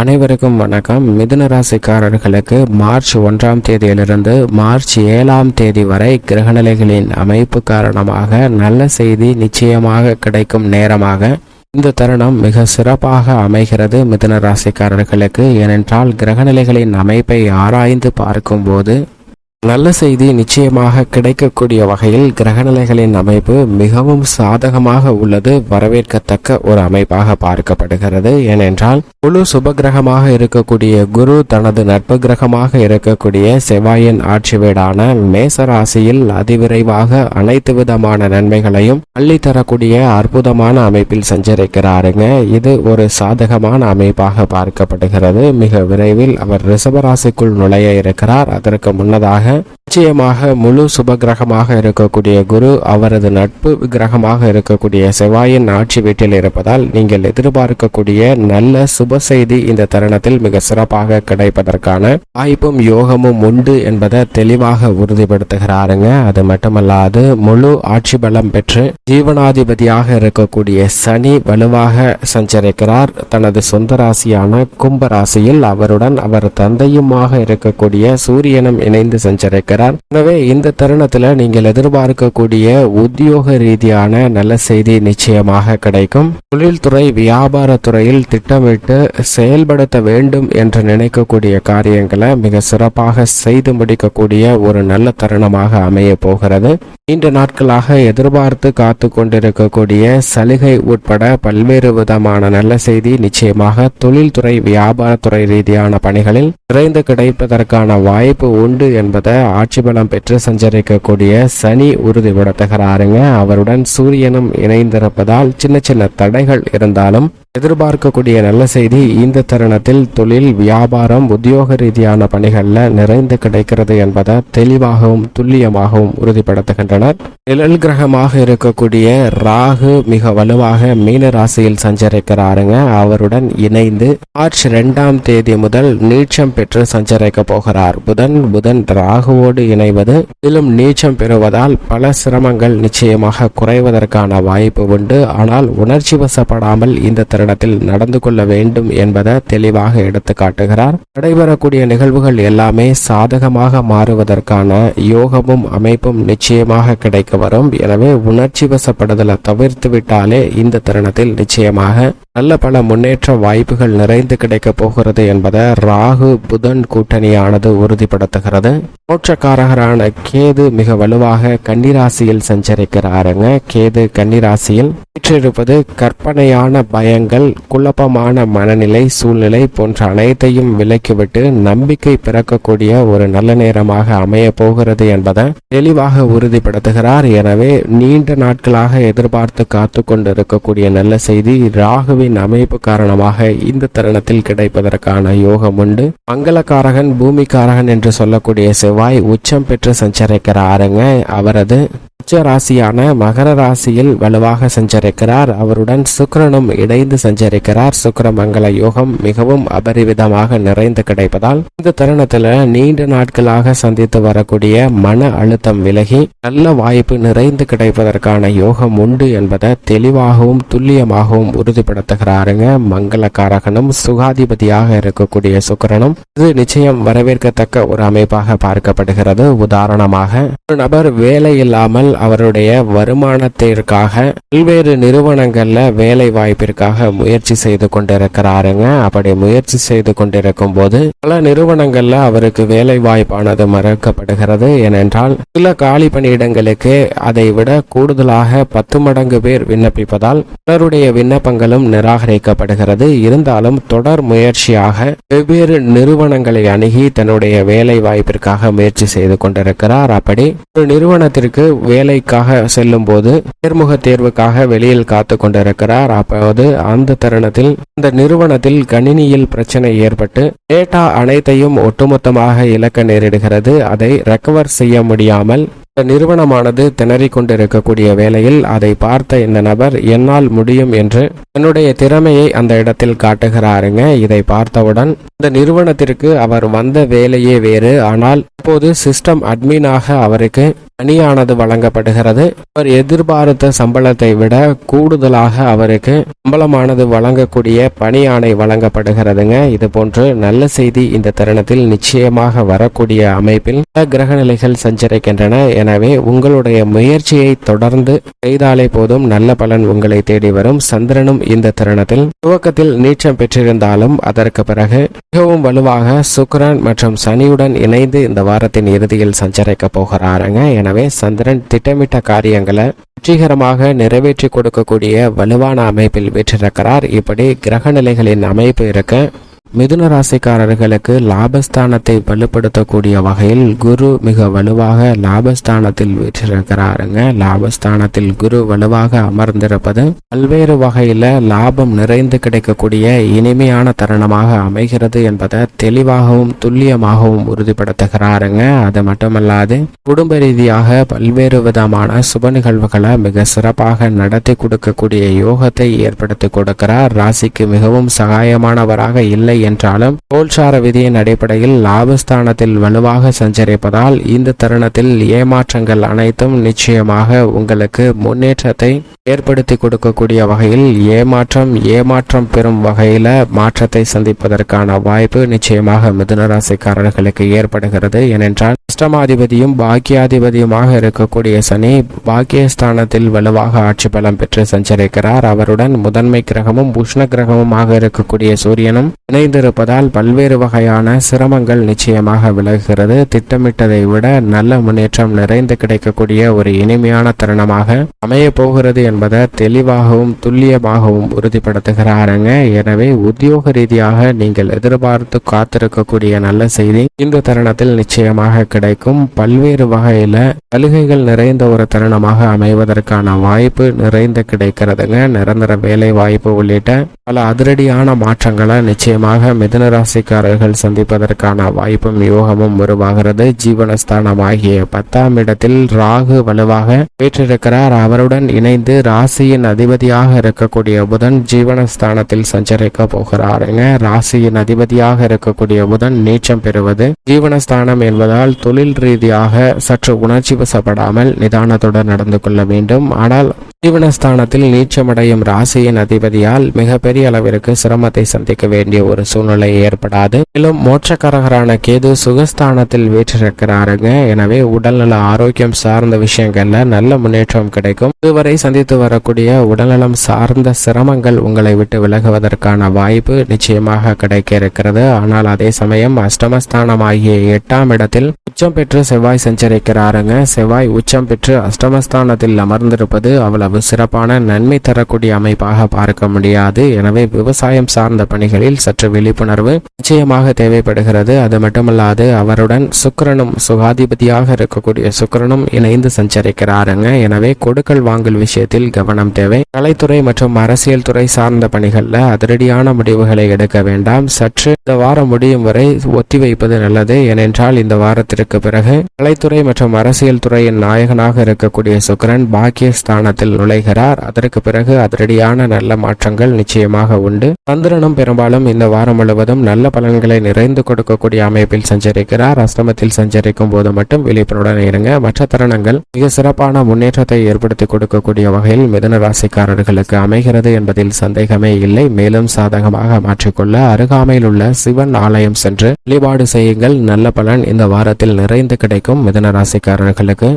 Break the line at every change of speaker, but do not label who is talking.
அனைவருக்கும் வணக்கம். மிதுன ராசிக்காரர்களுக்கு மார்ச் ஒன்றாம் தேதியிலிருந்து மார்ச் ஏழாம் தேதி வரை கிரகநிலைகளின் அமைப்பு காரணமாக நல்ல செய்தி நிச்சயமாக கிடைக்கும் நேரமாக இந்த தருணம் மிக சிறப்பாக அமைகிறது மிதுன ராசிக்காரர்களுக்கு. ஏனென்றால் கிரகநிலைகளின் அமைப்பை ஆராய்ந்து பார்க்கும்போது நல்ல செய்தி நிச்சயமாக கிடைக்கக்கூடிய வகையில் கிரகநிலைகளின் அமைப்பு மிகவும் சாதகமாக உள்ளது வரவேற்கத்தக்க ஒரு அமைப்பாக பார்க்கப்படுகிறது. ஏனென்றால் முழு சுபகிரகமாக இருக்கக்கூடிய குரு தனது நட்பு கிரகமாக இருக்கக்கூடிய செவ்வாயின் ஆட்சி வீடான மேச ராசியில் அதிவிரைவாக அனைத்து விதமான நன்மைகளையும் அள்ளி தரக்கூடிய அற்புதமான அமைப்பில் சஞ்சரிக்கிறாருங்க. இது ஒரு சாதகமான அமைப்பாக பார்க்கப்படுகிறது. மிக விரைவில் அவர் ரிஷபராசிக்குள் நுழைய இருக்கிறார். அதற்கு முன்னதாக நிச்சயமாக முழு சுப கிரகமாக இருக்கக்கூடிய குரு அவரது நட்பு கிரகமாக இருக்கக்கூடிய செவ்வாயின் ஆட்சி வீட்டில் இருப்பதால் நீங்கள் எதிர்பார்க்கக்கூடிய நல்ல சுப செய்தி இந்த தருணத்தில் மிக சிறப்பாக கிடைப்பதற்கான வாய்ப்பும் யோகமும் உண்டு என்பதை தெளிவாக உறுதிப்படுத்துகிறாருங்க. அது மட்டுமல்லாது முழு ஆட்சி பலம் பெற்று ஜீவனாதிபதியாக இருக்கக்கூடிய சனி வலுவாக சஞ்சரிக்கிறார். தனது சொந்த ராசியான கும்ப ராசியில் அவருடன் அவர் தந்தையுமாக இருக்கக்கூடிய சூரியனும் இணைந்து சஞ்சரிக்கிறார். எனவே இந்த தருணத்தில் நீங்கள் எதிர்பார்க்கக்கூடிய உத்தியோக ரீதியான நல்ல செய்தி நிச்சயமாக கிடைக்கும். தொழில்துறை வியாபாரத்துறையில் திட்டமிட்டு செயல்படுத்த வேண்டும் என்று நினைக்கக்கூடிய காரியங்களை மிக சிறப்பாக செய்து முடிக்கக்கூடிய ஒரு நல்ல தருணமாக அமைய போகிறது. நீண்ட நாட்களாக எதிர்பார்த்து காத்து கொண்டிருக்கக்கூடிய சலுகை உட்பட பல்வேறு விதமான நல்ல செய்தி நிச்சயமாக தொழில்துறை வியாபாரத்துறை ரீதியான பணிகளில் விரைந்து கிடைப்பதற்கான வாய்ப்பு உண்டு என்பதை ஆட்சி பலம் பெற்று சஞ்சரிக்கக்கூடிய சனி உறுதிபட தகராறுங்க அவருடன் சூரியனும் இணைந்திருப்பதால் சின்ன சின்ன தடைகள் இருந்தாலும் எதிர்பார்க்கக்கூடிய நல்ல செய்தி இந்த தருணத்தில் தொழில் வியாபாரம் உத்தியோக ரீதியான பணிகளில் நிறைந்து கிடைக்கிறது என்பதை தெளிவாகவும் துல்லியமாகவும் உறுதிப்படுத்துகின்றனர். நிழல் கிரகமாக இருக்கக்கூடிய ராகு மிக வலுவாக மீன ராசியில் சஞ்சரிக்கிறாருங்க. அவருடன் இணைந்து மார்ச் இரண்டாம் தேதி முதல் நீச்சம் பெற்று சஞ்சரிக்க போகிறார். புதன் புதன் ராகுவோடு இணைவது மேலும் நீச்சம் பெறுவதால் பல சிரமங்கள் நிச்சயமாக குறைவதற்கான வாய்ப்பு உண்டு. ஆனால் உணர்ச்சி வசப்படாமல் இந்த தருணத்தில் நடந்து கொள்ள வேண்டும் என்பதை தெளிவாக எடுத்து காட்டுகிறார். நடைபெறக்கூடிய நிகழ்வுகள் எல்லாமே சாதகமாக மாறுவதற்கான யோகமும் அமைப்பும் நிச்சயமாக கிடைக்க வரும். எனவே உணர்ச்சி வசப்படுதலை தவிர்த்து விட்டாலே இந்த தருணத்தில் நிச்சயமாக நல்ல பல முன்னேற்ற வாய்ப்புகள் நிறைந்து கிடைக்க போகிறது என்பதை ராகு புதன் கூட்டணியானது உறுதிப்படுத்துகிறது. மோட்சக்காரகரான கேது மிக வலுவாக கன்னிராசியில் சஞ்சரிக்கிறாருங்க. கேது கன்னிராசியில் பெற்றிருப்பது கற்பனையான பயங்கள் குழப்பமான மனநிலை சூழ்நிலை போன்ற அனைத்தையும் விலக்கிவிட்டு நம்பிக்கை பிறக்கக்கூடிய ஒரு நல்ல நேரமாக அமைய போகிறது என்பதை தெளிவாக உறுதிப்படுத்துகிறார். எனவே நீண்ட நாட்களாக எதிர்பார்த்து காத்து கொண்டிருக்கக்கூடிய நல்ல செய்தி ராகுவின் அமைப்பு காரணமாக இந்த தருணத்தில் கிடைப்பதற்கான யோகம் உண்டு. மங்களக்காரகன் பூமிக்காரகன் என்று சொல்லக்கூடிய செவ்வாய் உச்சம் பெற்று சஞ்சரிக்கிறாருங்க. அவரது உச்ச ராசியான மகர ராசியில் வலுவாக சஞ்சரிக்கிறார். அவருடன் சுக்கரனும் இணைந்து சஞ்சரிக்கிறார். சுக்கர மங்கள யோகம் மிகவும் அபரிவிதமாக நிறைந்து கிடைப்பதால் இந்த தருணத்துல நீண்ட நாட்களாக சந்தித்து வரக்கூடிய மன அழுத்தம் விலகி நல்ல வாய்ப்பு நிறைந்து கிடைப்பதற்கான யோகம் உண்டு என்பதை தெளிவாகவும் துல்லியமாகவும் உறுதிப்படுத்துகிறாருங்க. மங்களக்காரகனும் சுகாதிபதியாக இருக்கக்கூடிய சுக்கிரனும் இது நிச்சயம் வரவேற்கத்தக்க ஒரு அமைப்பாக பார்க்கப்படுகிறது. உதாரணமாக ஒரு நபர் வேலை இல்லாமல் அவருடைய வருமானத்திற்காக பல்வேறு நிறுவனங்கள்ல வேலை வாய்ப்பிற்காக முயற்சி செய்து கொண்டிருக்கிறாருங்க. அப்படி முயற்சி செய்து கொண்டிருக்கும் போது பல நிறுவனங்கள்ல அவருக்கு வேலை வாய்ப்பானது மறுக்கப்படுகிறது. ஏனென்றால் சில காலி பணியிடங்களுக்கு அதை விட கூடுதலாக பத்து மடங்கு பேர் விண்ணப்பிப்பதால் பலருடைய விண்ணப்பங்களும் நிராகரிக்கப்படுகிறது. இருந்தாலும் தொடர் முயற்சியாக வெவ்வேறு நிறுவனங்களை அணுகி தன்னுடைய வேலை வாய்ப்பிற்காக முயற்சி செய்து கொண்டிருக்கிறார். அப்படி ஒரு நிறுவனத்திற்கு வேலைக்காக செல்லும் போது நேர்முக தேர்வுக்காக வெளியில் காத்து கொண்டிருக்கிறார். அப்போது அந்த தருணத்தில் இந்த நிறுவனத்தில் கணினியில் பிரச்சனை ஏற்பட்டு டேட்டா அனைத்தையும் ஒட்டுமொத்தமாக இழக்க நேரிடுகிறது. அதை ரெக்கவர் செய்ய முடியாமல் இந்த நிறுவனமானது திணறிக் கொண்டிருக்கக்கூடிய வேளையில் அதை பார்த்த இந்த நபர் என்னால் முடியும் என்று தன்னுடைய திறமையை அந்த இடத்தில் காட்டுகிறாருங்க. இதை பார்த்தவுடன் இந்த நிறுவனத்திற்கு அவர் வந்த வேலையே வேறு. ஆனால் இப்போது சிஸ்டம் அட்மினாக அவருக்கு பணியானது வழங்கப்படுகிறது. அவர் எதிர்பார்த்த சம்பளத்தை விட கூடுதலாக அவருக்கு சம்பளமானது வழங்கக்கூடிய பணியானை வழங்கப்படுகிறதுங்க. இது போன்று நல்ல செய்தி இந்த தருணத்தில் நிச்சயமாக வரக்கூடிய அமைப்பில் கிரக நிலைகள் சஞ்சரிக்கின்றன. எனவே உங்களுடைய முயற்சியை தொடர்ந்து செய்தாலே போதும் நல்ல பலன் உங்களை தேடி வரும். சந்திரனும் இந்த தருணத்தில் துவக்கத்தில் நீச்சம் பெற்றிருந்தாலும் அதற்கு பிறகு மிகவும் வலுவாக சுக்ரன் மற்றும் சனியுடன் இணைந்து இந்த வாரத்தின் இறுதியில் சஞ்சரிக்க போகிறாருங்க. எனவே சந்திரன் திட்டமிட்ட காரியங்களை வெற்றிகரமாக நிறைவேற்றி கொடுக்கக்கூடிய வலுவான அமைப்பில் வீற்றிருக்கிறார். இப்படி கிரக நிலைகளின் அமைப்பு இருக்க மிதுன ராசிக்காரர்களுக்கு லாபஸ்தானத்தை வலுப்படுத்தக்கூடிய வகையில் குரு மிக வலுவாக லாபஸ்தானத்தில் வீற்றிருக்கிறாருங்க. லாபஸ்தானத்தில் குரு வலுவாக அமர்ந்திருப்பது பல்வேறு வகையில லாபம் நிறைந்து கிடைக்கக்கூடிய இனிமையான தருணமாக அமைகிறது என்பதை தெளிவாகவும் துல்லியமாகவும் உறுதிப்படுத்துகிறாருங்க. அது மட்டுமல்லாது குடும்ப ரீதியாக பல்வேறு விதமான சுப நிகழ்வுகளை மிக சிறப்பாக நடத்தி கொடுக்கக்கூடிய யோகத்தை ஏற்படுத்தி கொடுக்கிறார். ராசிக்கு மிகவும் சகாயமானவராக இல்லை என்றாலும் கோல்சார விதியின் அடிப்படையில் லாபஸ்தானத்தில் வலுவாக சஞ்சரிப்பதால் இந்த தருணத்தில் ஏமாற்றங்கள் அனைத்தும் நிச்சயமாக உங்களுக்கு முன்னேற்றத்தை ஏற்படுத்தி கொடுக்கக்கூடிய வகையில் ஏமாற்றம் ஏமாற்றம் பெறும் வகையில மாற்றத்தை சந்திப்பதற்கான வாய்ப்பு நிச்சயமாக மிதுனராசிக்காரர்களுக்கு ஏற்படுகிறது. ஏனென்றால் அஷ்டமாதிபதியும் பாக்கியாதிபதியுமாக இருக்கக்கூடிய சனி பாக்கியஸ்தானத்தில் வலுவாக ஆட்சி பலம் பெற்று சஞ்சரிக்கிறார். அவருடன் முதன்மை கிரகமும் உஷ்ண கிரகமுமாக இருக்கக்கூடிய சூரியனும் இணைந்திருப்பதால் பல்வேறு வகையான சிரமங்கள் நிச்சயமாக விலகுகிறது. திட்டமிட்டதை விட நல்ல முன்னேற்றம் நிறைந்து கிடைக்கக்கூடிய ஒரு இனிமையான தருணமாக அமைய போகிறது என்பதை தெளிவாகவும் துல்லியமாகவும் உறுதிப்படுத்துகிறாருங்க. எனவே உத்தியோக ரீதியாக நீங்கள் எதிர்பார்த்து காத்திருக்கக்கூடிய நல்ல செய்தி இந்த தருணத்தில் நிச்சயமாக கிடைக்கும். பல்வேறு வகையில சலுகைகள் நிறைந்த ஒரு தருணமாக அமைவதற்கான வாய்ப்பு நிறைந்து கிடைக்கிறதுங்க. நிரந்தர வேலை வாய்ப்பு உள்ளிட்ட பல அதிரடியான மாற்றங்களை நிச்சயமாக மிதுன ராசிக்காரர்கள் சந்திப்பதற்கான வாய்ப்பும் யோகமும் உருவாகிறது. ஜீவனஸ்தானம் ஆகிய பத்தாம் இடத்தில் ராகு வலுவாக பெற்றிருக்கிறார். அவருடன் இணைந்து ராசியின் அதிபதியாக இருக்கக்கூடிய புதன் ஜீவனஸ்தானத்தில் சஞ்சரிக்க போகிறாருங்க. ராசியின் அதிபதியாக இருக்கக்கூடிய புதன் நீச்சம் பெறுவது ஜீவனஸ்தானம் என்பதால் தொழில் ரீதியாக சற்று உணர்ச்சி வசப்படாமல் நிதானத்துடன் நடந்து கொள்ள வேண்டும். ஆனால் ஜீவனஸ்தானத்தில் நீச்சமடையும் ராசியின் அதிபதியால் மிகப்பெரிய அளவிற்கு சிரமத்தை சந்திக்க வேண்டிய ஒரு சூழ்நிலை ஏற்படாது. மேலும் மோட்சக்காரகரான கேது சுகஸ்தானத்தில் வீற்றிருக்கிறாருங்க. எனவே உடல்நல ஆரோக்கியம் சார்ந்த விஷயங்கள்ல நல்ல முன்னேற்றம் கிடைக்கும். இதுவரை சந்தித்து வரக்கூடிய உடல்நலம் சார்ந்த சிரமங்கள் உங்களை விட்டு விலகுவதற்கான வாய்ப்பு நிச்சயமாக கிடைக்க இருக்கிறது. ஆனால் அதே சமயம் அஷ்டமஸ்தானம் ஆகிய எட்டாம் இடத்தில் உச்சம் பெற்று செவ்வாய் சஞ்சரிக்கிறாருங்க. செவ்வாய் உச்சம் பெற்று அஷ்டமஸ்தானத்தில் அமர்ந்திருப்பது அவ்வளவு சிறப்பான நன்மை தரக்கூடிய அமைப்பாக பார்க்க முடியாது. எனவே விவசாயம் சார்ந்த பணிகளில் சற்று விழிப்புணர்வு நிச்சயமாக தேவைப்படுகிறது. அது மட்டுமல்லாது அவருடன் சுக்கிரனும் சுகாதிபதியாக இருக்கக்கூடிய சுக்கிரனும் இணைந்து சஞ்சரிக்கிறாருங்க. எனவே கொடுக்கல் வாங்கல் விஷயத்தில் கவனம் தேவை. கலைத்துறை மற்றும் அரசியல் துறை சார்ந்த பணிகளில் அதிரடியான முடிவுகளை எடுக்க வேண்டாம். சற்று இந்த வாரம் முடியும் வரை ஒத்திவைப்பது நல்லது. ஏனென்றால் இந்த வாரத்திற்கு பிறகு கலைத்துறை மற்றும் அரசியல் துறையின் நாயகனாக இருக்கக்கூடிய சுக்கிரன் பாக்கியஸ்தானத்தில் நுழைகிறார். அதற்கு பிறகு அதிரடியான நல்ல மாற்றங்கள் நிச்சயமாக உண்டு. சந்திரனும் பெரும்பாலும் இந்த வாரம் முழுவதும் நல்ல பலன்களை நிறைந்து கொடுக்கக்கூடிய அமைப்பில் சஞ்சரிக்கிறார். அஸ்தமத்தில் சஞ்சரிக்கும் போது மட்டும் விழிப்புணர்வுடன் இருங்க. மற்ற தருணங்கள் மிக சிறப்பான முன்னேற்றத்தை ஏற்படுத்தி கொடுக்கக்கூடிய வகையில் மிதுன ராசிக்காரர்களுக்கு அமைகிறது என்பதில் சந்தேகமே இல்லை. மேலும் சாதகமாக மாற்றிக்கொள்ள அருகாமையில் உள்ள சிவன் ஆலயம் சென்று வழிபாடு செய்யுங்கள். நல்ல பலன் இந்த வாரத்தில் நிறைந்து கிடைக்கும் மிதன ராசிக்காரர்களுக்கு.